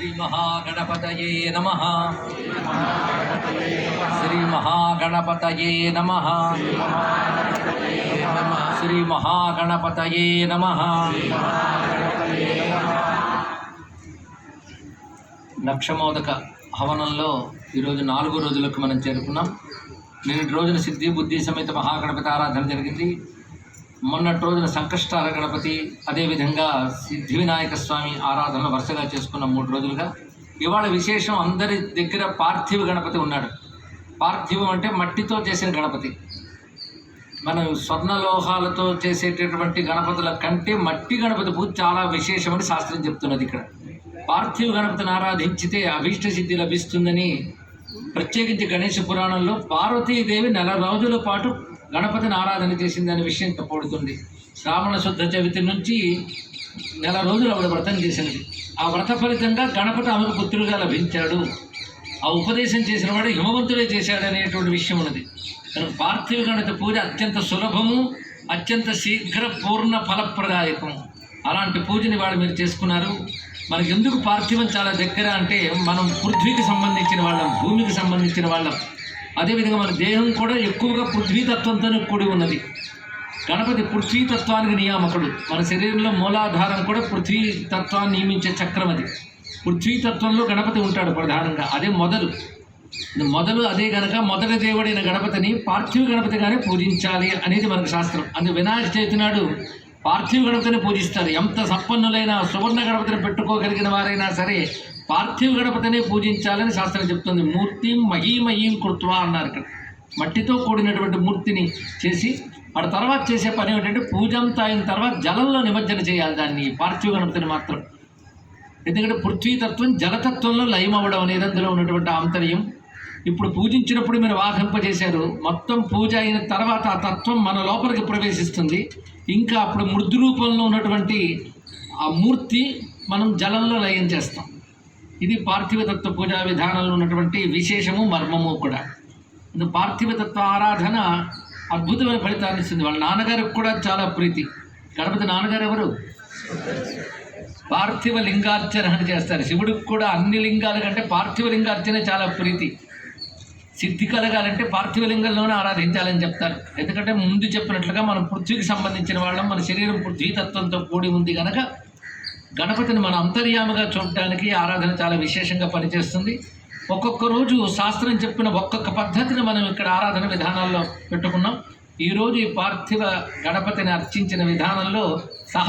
శ్రీ మహాగణపతయే నమ. శ్రీ మహాగణపతయే నమ. శ్రీ నమ. లక్షమోదక హవనంలో ఈరోజు నాలుగో రోజులకు మనం చేరుకున్నాం. నిన్నటి రోజున సిద్ధి బుద్ధి సమేత మహాగణపతి ఆరాధన జరిగింది. మొన్నటి రోజున సంకష్టార గణపతి అదేవిధంగా సిద్ధి వినాయక స్వామి ఆరాధనలు వరుసగా చేసుకున్న మూడు రోజులుగా. ఇవాళ విశేషం అందరి దగ్గర పార్థివ గణపతి ఉన్నాడు. పార్థివం అంటే మట్టితో చేసిన గణపతి. మనం స్వర్ణలోహాలతో చేసేటటువంటి గణపతుల కంటే మట్టి గణపతి పూజ చాలా విశేషమని శాస్త్రం చెప్తున్నది ఇక్కడ. పార్థివ గణపతిని ఆరాధించితే అభీష్ట సిద్ధి లభిస్తుందని ప్రత్యేకించి గణేష పురాణంలో పార్వతీదేవి నెల రోజుల పాటు గణపతిని ఆరాధన చేసిందనే విషయం చెప్పబడుతుంది శ్రావణ శుద్ధ చవితి నుంచి నెల రోజులు ఆవిడ వ్రతం చేసినది ఆ వ్రత ఫలితంగా గణపతి ఆమెకు పుత్రుడుగా లభించాడు. ఆ ఉపదేశం చేసిన వాడు హిమవంతుడే చేశాడు అనేటువంటి విషయం ఉన్నది. కనుక పార్థివ గణత పూజ అత్యంత సులభము అత్యంత శీఘ్ర పూర్ణ ఫలప్రదాయకం అలాంటి పూజని వాడు మీరు చేసుకున్నారు. మనకి ఎందుకు పార్థివం చాలా దగ్గర అంటే మనం పృథ్వీకి సంబంధించిన వాళ్ళం భూమికి సంబంధించిన వాళ్ళం. అదేవిధంగా మన దేహం కూడా ఎక్కువగా పృథ్వీతత్వంతోనే కూడి ఉన్నది. గణపతి పృథ్వీతత్వానికి నియామకుడు. మన శరీరంలో మూలాధారం కూడా పృథ్వీ తత్వాన్ని నియమించే చక్రం అది. పృథ్వీతత్వంలో గణపతి ఉంటాడు ప్రధానంగా. అదే మొదలు. మొదలు అదే గనక మొదటి దేవుడైన గణపతిని పార్థివ గణపతిగానే పూజించాలి అనేది మనకు శాస్త్రం. అందుకే వినాయక చవితి నాడు పార్థివ గణపతిని పూజిస్తారు. ఎంత సంపన్నులైన సువర్ణ గణపతిని పెట్టుకోగలిగిన వారైనా సరే పార్థివ గణపతినే పూజించాలని శాస్త్రం చెప్తుంది. మూర్తి మహీమహీం కృత్వా అన్నారు ఇక్కడ. మట్టితో కూడినటువంటి మూర్తిని చేసి వాడు తర్వాత చేసే పని ఏంటంటే పూజంతా అయిన తర్వాత జలంలో నిమజ్జన చేయాలి దాన్ని పార్థివ గణపతిని మాత్రం. ఎందుకంటే పృథ్వీతత్వం జలతత్వంలో లయం అవ్వడం అనేది అందులో ఉన్నటువంటి ఆంతర్యం. ఇప్పుడు పూజించినప్పుడు మీరు వాహింపజేశారు మొత్తం పూజ అయిన తర్వాత ఆ తత్వం మన లోపలికి ప్రవేశిస్తుంది. ఇంకా అప్పుడు మృదు రూపంలో ఉన్నటువంటి ఆ మూర్తి మనం జలంలో లయం చేస్తాం. ఇది పార్థివ తత్వ పూజా విధానంలో ఉన్నటువంటి విశేషము మర్మము కూడా. పార్థివతత్వ ఆరాధన అద్భుతమైన ఫలితాన్ని ఇస్తుంది. వాళ్ళ నాన్నగారికి కూడా చాలా ప్రీతి. గణపతి నాన్నగారు ఎవరు? పార్థివ లింగార్చన అని చేస్తారు. శివుడికి కూడా అన్ని లింగాల కంటే పార్థివ లింగార్చన చాలా ప్రీతి. సిద్ధి కలగాలంటే పార్థివ లింగంలోనే ఆరాధించాలని చెప్తారు. ఎందుకంటే ముందు చెప్పినట్లుగా మనం పృథ్వీకి సంబంధించిన వాళ్ళం మన శరీరం పృథ్వీతత్వంతో కూడి ఉంది కనుక గణపతిని మన అంతర్యామగా చూడటానికి ఆరాధన చాలా విశేషంగా పనిచేస్తుంది. ఒక్కొక్క రోజు శాస్త్రం చెప్పిన ఒక్కొక్క పద్ధతిని మనం ఇక్కడ ఆరాధన విధానాల్లో పెట్టుకున్నాం. ఈరోజు ఈ పార్థివ గణపతిని అర్చించిన విధానంలో